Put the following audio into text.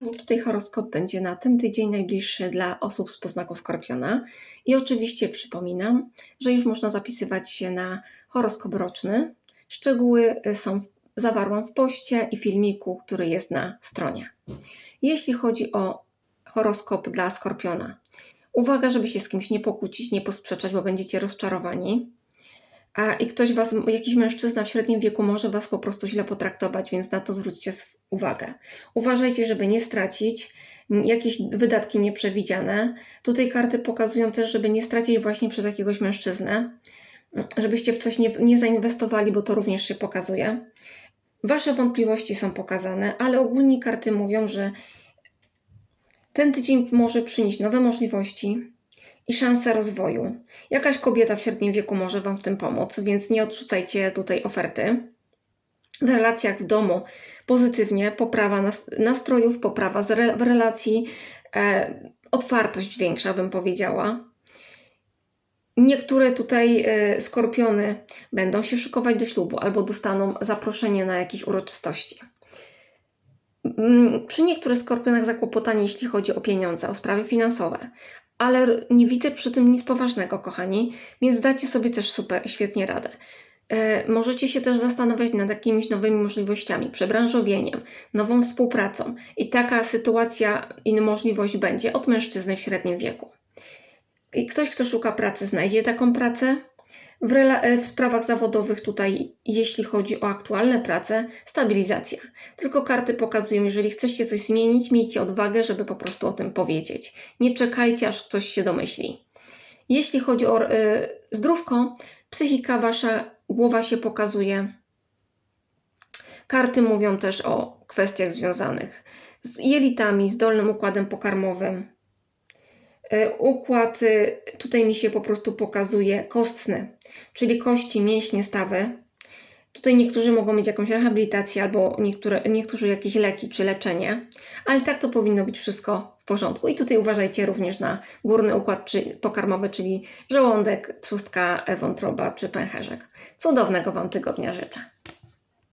No Tutaj horoskop będzie na ten tydzień najbliższy dla osób z poznaku Skorpiona. I oczywiście przypominam, że już można zapisywać się na horoskop roczny. Szczegóły y, są w, zawarłam w poście i filmiku, który jest na stronie. Jeśli chodzi o horoskop dla Skorpiona, uwaga, żeby się z kimś nie pokłócić, nie posprzeczać, bo będziecie rozczarowani. A i ktoś was, jakiś mężczyzna w średnim wieku może was po prostu źle potraktować, więc na to zwróćcie uwagę. Uważajcie, żeby nie stracić jakieś wydatki nieprzewidziane. Tutaj karty pokazują też, żeby nie stracić właśnie przez jakiegoś mężczyznę, żebyście w coś nie, nie zainwestowali, bo to również się pokazuje. Wasze wątpliwości są pokazane, ale ogólnie karty mówią, że ten tydzień może przynieść nowe możliwości i szanse rozwoju. Jakaś kobieta w średnim wieku może Wam w tym pomóc, więc nie odrzucajcie tutaj oferty. W relacjach w domu pozytywnie, poprawa nas- nastrojów, poprawa w relacji, e, otwartość większa, bym powiedziała. Niektóre tutaj e, skorpiony będą się szykować do ślubu albo dostaną zaproszenie na jakieś uroczystości. Mm, Przy niektórych skorpionach zakłopotanie, jeśli chodzi o pieniądze, o sprawy finansowe, ale nie widzę przy tym nic poważnego, kochani, więc dacie sobie też super, świetnie radę. E, możecie się też zastanawiać nad jakimiś nowymi możliwościami, przebranżowieniem, nową współpracą i taka sytuacja i możliwość będzie od mężczyzny w średnim wieku. I ktoś, kto szuka pracy, znajdzie taką pracę. W, e, w sprawach zawodowych tutaj, jeśli chodzi o aktualne prace, stabilizacja. Tylko karty pokazują, jeżeli chcecie coś zmienić, miejcie odwagę, żeby po prostu o tym powiedzieć. Nie czekajcie, aż ktoś się domyśli. Jeśli chodzi o y, zdrówko, psychika wasza, głowa się pokazuje. Karty mówią też o kwestiach związanych z jelitami, z dolnym układem pokarmowym. Y, Układ y, tutaj mi się po prostu pokazuje kostny, czyli kości, mięśnie, stawy. Tutaj niektórzy mogą mieć jakąś rehabilitację albo niektóre, niektórzy jakieś leki czy leczenie, ale tak to powinno być wszystko w porządku. I tutaj uważajcie również na górny układ czy, pokarmowy, czyli żołądek, trzustka, wątroba czy pęcherzek. Cudownego Wam tygodnia życzę.